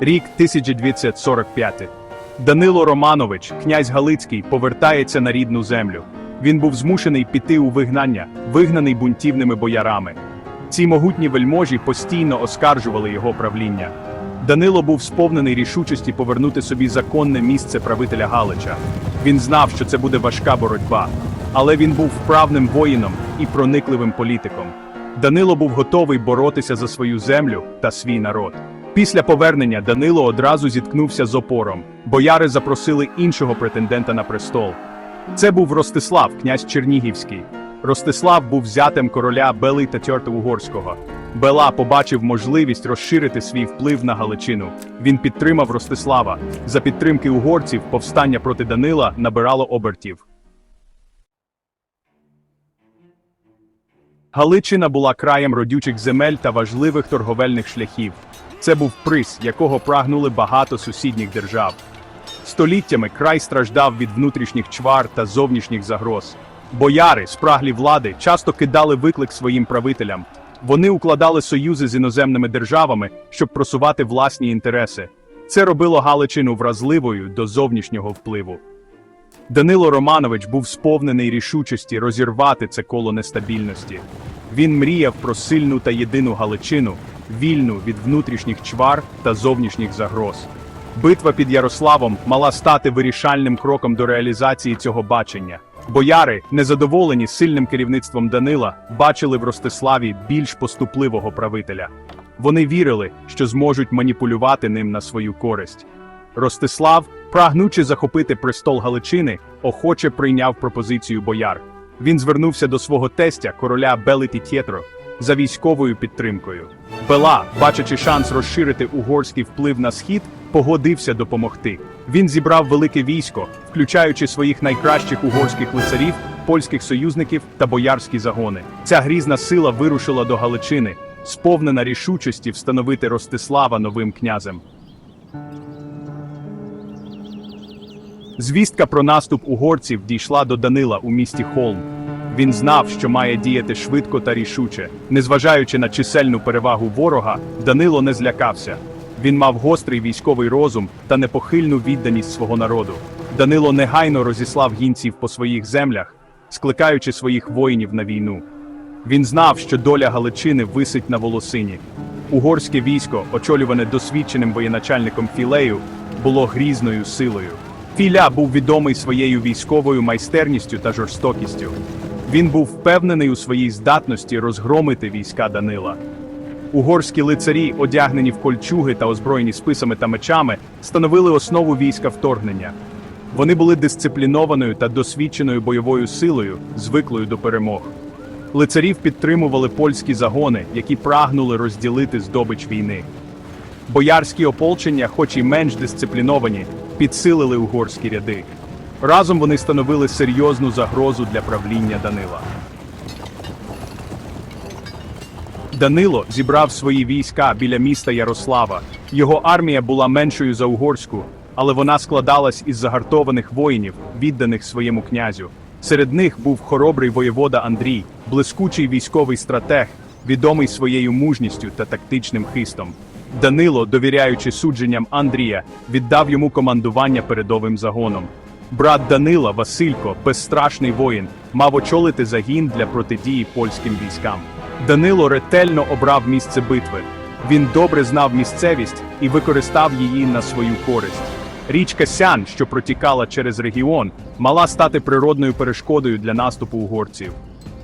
Рік 1245. Данило Романович, князь Галицький, повертається на рідну землю. Він був змушений піти у вигнання, вигнаний бунтівними боярами. Ці могутні вельможі постійно оскаржували його правління. Данило був сповнений рішучості повернути собі законне місце правителя Галича. Він знав, що це буде важка боротьба, але він був вправним воїном і проникливим політиком. Данило був готовий боротися за свою землю та свій народ. Після повернення Данило одразу зіткнувся з опором. Бояри запросили іншого претендента на престол. Це був Ростислав, князь Чернігівський. Ростислав був зятем короля Бели та Тьорта Угорського. Бела побачив можливість розширити свій вплив на Галичину. Він підтримав Ростислава. За підтримки угорців повстання проти Данила набирало обертів. Галичина була краєм родючих земель та важливих торговельних шляхів. Це був приз, якого прагнули багато сусідніх держав. Століттями край страждав від внутрішніх чвар та зовнішніх загроз. Бояри, спраглі влади, часто кидали виклик своїм правителям. Вони укладали союзи з іноземними державами, щоб просувати власні інтереси. Це робило Галичину вразливою до зовнішнього впливу. Данило Романович був сповнений рішучості розірвати це коло нестабільності. Він мріяв про сильну та єдину Галичину, вільну від внутрішніх чвар та зовнішніх загроз. Битва під Ярославом мала стати вирішальним кроком до реалізації цього бачення. Бояри, незадоволені сильним керівництвом Данила, бачили в Ростиславі більш поступливого правителя. Вони вірили, що зможуть маніпулювати ним на свою користь. Ростислав, прагнучи захопити престол Галичини, охоче прийняв пропозицію бояр. Він звернувся до свого тестя, короля Белеті Тєтро, за військовою підтримкою. Бела, бачачи шанс розширити угорський вплив на схід, погодився допомогти. Він зібрав велике військо, включаючи своїх найкращих угорських лицарів, польських союзників та боярські загони. Ця грізна сила вирушила до Галичини, сповнена рішучості встановити Ростислава новим князем. Звістка про наступ угорців дійшла до Данила у місті Холм. Він знав, що має діяти швидко та рішуче. Незважаючи на чисельну перевагу ворога, Данило не злякався. Він мав гострий військовий розум та непохильну відданість свого народу. Данило негайно розіслав гінців по своїх землях, скликаючи своїх воїнів на війну. Він знав, що доля Галичини висить на волосині. Угорське військо, очолюване досвідченим воєначальником Філею, було грізною силою. Філя був відомий своєю військовою майстерністю та жорстокістю. Він був впевнений у своїй здатності розгромити війська Данила. Угорські лицарі, одягнені в кольчуги та озброєні списами та мечами, становили основу війська вторгнення. Вони були дисциплінованою та досвідченою бойовою силою, звиклою до перемог. Лицарів підтримували польські загони, які прагнули розділити здобич війни. Боярські ополчення, хоч і менш дисципліновані, підсилили угорські ряди. Разом вони становили серйозну загрозу для правління Данила. Данило зібрав свої війська біля міста Ярослава. Його армія була меншою за угорську, але вона складалась із загартованих воїнів, відданих своєму князю. Серед них був хоробрий воєвода Андрій, блискучий військовий стратег, відомий своєю мужністю та тактичним хистом. Данило, довіряючи судженням Андрія, віддав йому командування передовим загоном. Брат Данила, Василько, безстрашний воїн, мав очолити загін для протидії польським військам. Данило ретельно обрав місце битви. Він добре знав місцевість і використав її на свою користь. Річка Сян, що протікала через регіон, мала стати природною перешкодою для наступу угорців.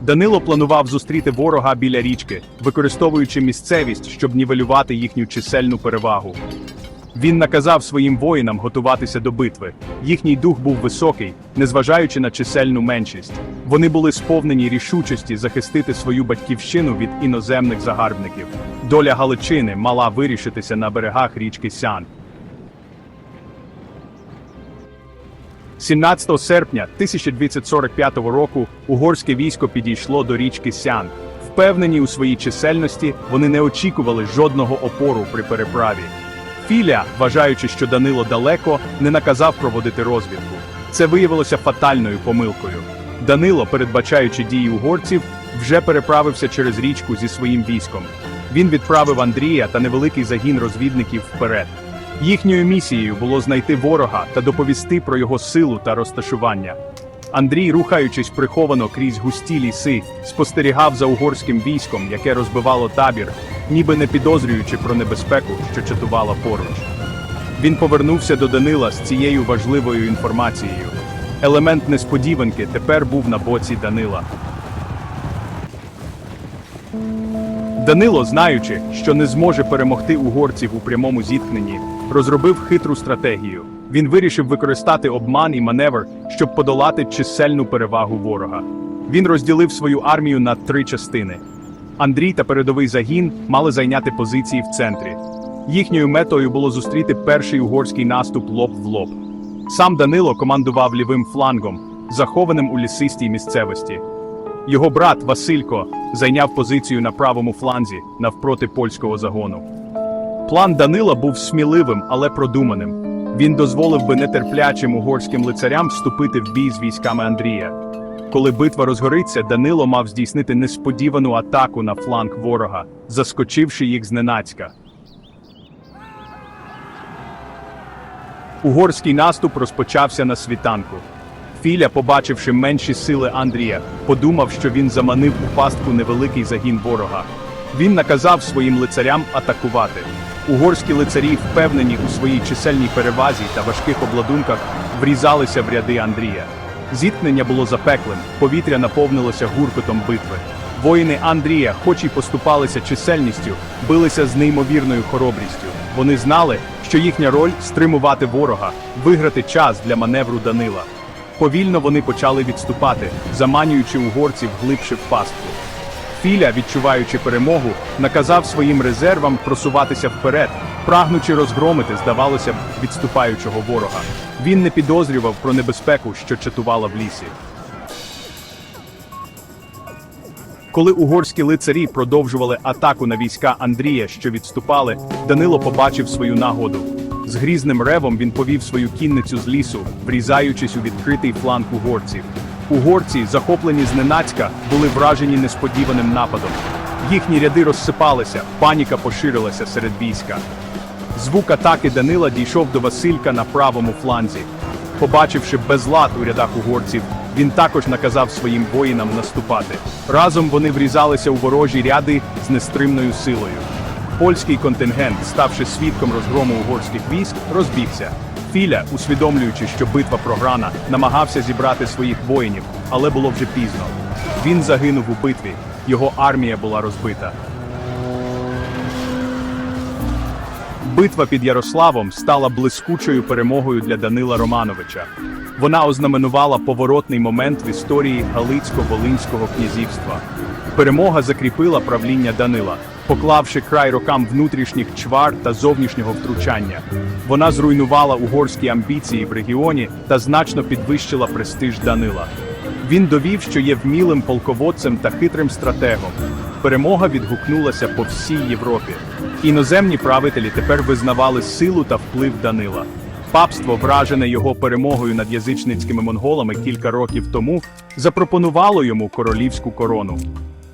Данило планував зустріти ворога біля річки, використовуючи місцевість, щоб нівелювати їхню чисельну перевагу. Він наказав своїм воїнам готуватися до битви. Їхній дух був високий, незважаючи на чисельну меншість. Вони були сповнені рішучості захистити свою батьківщину від іноземних загарбників. Доля Галичини мала вирішитися на берегах річки Сян. 17 серпня 1245 року угорське військо підійшло до річки Сян. Впевнені у своїй чисельності, вони не очікували жодного опору при переправі. Філя, вважаючи, що Данило далеко, не наказав проводити розвідку. Це виявилося фатальною помилкою. Данило, передбачаючи дії угорців, вже переправився через річку зі своїм військом. Він відправив Андрія та невеликий загін розвідників вперед. Їхньою місією було знайти ворога та доповісти про його силу та розташування. Андрій, рухаючись приховано крізь густі ліси, спостерігав за угорським військом, яке розбивало табір, ніби не підозрюючи про небезпеку, що чатувала поруч. Він повернувся до Данила з цією важливою інформацією. Елемент несподіванки тепер був на боці Данила. Данило, знаючи, що не зможе перемогти угорців у прямому зіткненні, розробив хитру стратегію. Він вирішив використати обман і маневр, щоб подолати чисельну перевагу ворога. Він розділив свою армію на три частини. Андрій та передовий загін мали зайняти позиції в центрі. Їхньою метою було зустріти перший угорський наступ лоб в лоб. Сам Данило командував лівим флангом, захованим у лісистій місцевості. Його брат Василько зайняв позицію на правому фланзі навпроти польського загону. План Данила був сміливим, але продуманим. Він дозволив би нетерплячим угорським лицарям вступити в бій з військами Андрія. Коли битва розгориться, Данило мав здійснити несподівану атаку на фланг ворога, заскочивши їх зненацька. Угорський наступ розпочався на світанку. Філя, побачивши менші сили Андрія, подумав, що він заманив у пастку невеликий загін ворога. Він наказав своїм лицарям атакувати. Угорські лицарі, впевнені у своїй чисельній перевазі та важких обладунках, врізалися в ряди Андрія. Зіткнення було запеклим, повітря наповнилося гуркотом битви. Воїни Андрія, хоч і поступалися чисельністю, билися з неймовірною хоробрістю. Вони знали, що їхня роль стримувати ворога, виграти час для маневру Данила. Повільно вони почали відступати, заманюючи угорців глибше в пастку. Філя, відчуваючи перемогу, наказав своїм резервам просуватися вперед, прагнучи розгромити, здавалося б, відступаючого ворога. Він не підозрював про небезпеку, що чатувала в лісі. Коли угорські лицарі продовжували атаку на війська Андрія, що відступали, Данило побачив свою нагоду. З грізним ревом він повів свою кінницю з лісу, врізаючись у відкритий фланг угорців. Угорці, захоплені зненацька, були вражені несподіваним нападом. Їхні ряди розсипалися, паніка поширилася серед війська. Звук атаки Данила дійшов до Василька на правому фланзі. Побачивши безлад у рядах угорців, він також наказав своїм воїнам наступати. Разом вони врізалися у ворожі ряди з нестримною силою. Польський контингент, ставши свідком розгрому угорських військ, розбігся. Філя, усвідомлюючи, що битва програна, намагався зібрати своїх воїнів, але було вже пізно. Він загинув у битві, його армія була розбита. Битва під Ярославом стала блискучою перемогою для Данила Романовича. Вона ознаменувала поворотний момент в історії Галицько-Волинського князівства. Перемога закріпила правління Данила, поклавши край рокам внутрішніх чвар та зовнішнього втручання. Вона зруйнувала угорські амбіції в регіоні та значно підвищила престиж Данила. Він довів, що є вмілим полководцем та хитрим стратегом. Перемога відгукнулася по всій Європі. Іноземні правителі тепер визнавали силу та вплив Данила. Папство, вражене його перемогою над язичницькими монголами кілька років тому, запропонувало йому королівську корону.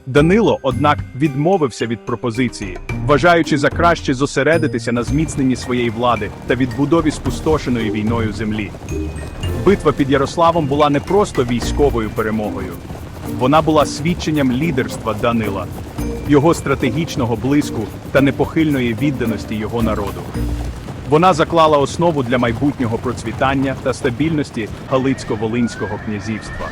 Данило, однак, відмовився від пропозиції, вважаючи за краще зосередитися на зміцненні своєї влади та відбудові спустошеної війною землі. Битва під Ярославом була не просто військовою перемогою, вона була свідченням лідерства Данила, його стратегічного блиску та непохильної відданості його народу. Вона заклала основу для майбутнього процвітання та стабільності Галицько-Волинського князівства.